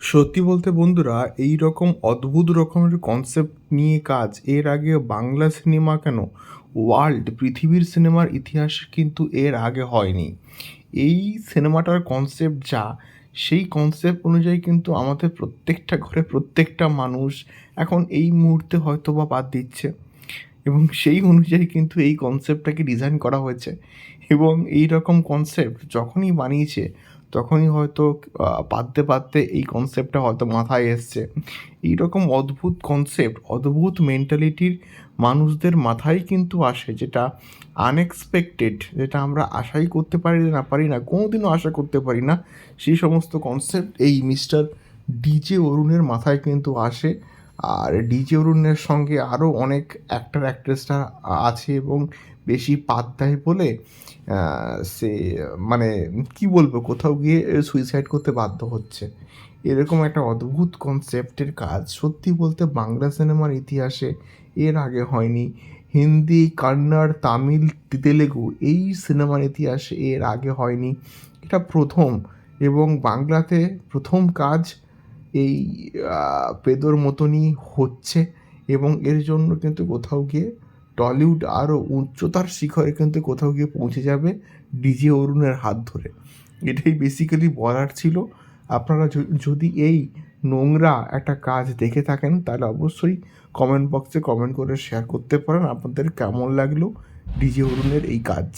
সত্যি বলতে বন্ধুরা এই রকম অদ্ভুত রকমের কনসেপ্ট নিয়ে কাজ, এর আগে বাংলা সিনেমা কেন? ওয়ার্ল্ড পৃথিবীর সিনেমার ইতিহাস কিন্তু এর আগে হয়নি। এই সিনেমাটার কনসেপ্ট যা, সেই কনসেপ্ট অনুযায়ী কিন্তু আমাদের প্রত্যেকটা ঘরে প্রত্যেকটা মানুষ এখন এই মুহূর্তে হয়তো বা বাদ দিচ্ছে। এবং সেই অনুযায়ী কিন্তু এই কনসেপ্টটাকে ডিজাইন করা হয়েছে। এবং এই রকম কনসেপ্ট যখনই বানিয়েছে, তখনই হয়তো পাততে পাততে এই কনসেপ্টটা হয়তো মাথায় এসছে। এই রকম অদ্ভুত কনসেপ্ট অদ্ভুত মেন্টালিটির মানুষদের মাথায় কিন্তু আসে, যেটা আনএক্সপেক্টেড যেটা আমরা আশাই করতে পারি না পারি না, কোনোদিনও আশা করতে পারি না, সেই সমস্ত কনসেপ্ট এই মিস্টার ডিজে অরুণের মাথায় কিন্তু আসে। আর ডিজে অরুণের সঙ্গে আরও অনেক অ্যাক্টার অ্যাক্ট্রেসরা আছে এবং বেশি পাত দেয় বলে সে মানে কি বলব, কোথাও গিয়ে সুইসাইড করতে বাধ্য হচ্ছে। এরকম একটা অদ্ভুত কনসেপ্টের কাজ। সত্যি বলতে বাংলা সিনেমার ইতিহাসে এর আগে হয়নি। হিন্দি, কান্নাড়, তামিল, তেলেগু এই সিনেমার ইতিহাসে এর আগে হয়নি। এটা প্রথম এবং বাংলাতে প্রথম কাজ এই পেদোর মতনই হচ্ছে এবং এর জন্য কিন্তু কোথাও গিয়ে টলিউড আরও উচ্চতার শিখরে কিন্তু কোথাও গিয়ে পৌঁছে যাবে ডিজে অরুণের হাত ধরে। এটাই বেসিক্যালি বলার ছিল। আপনারা যদি এই নোংরা একটা কাজ দেখে থাকেন, তাহলে অবশ্যই কমেন্ট বক্সে কমেন্ট করে শেয়ার করতে পারেন। আপনাদের কেমন লাগল ডিজে অরুণের এই কাজ?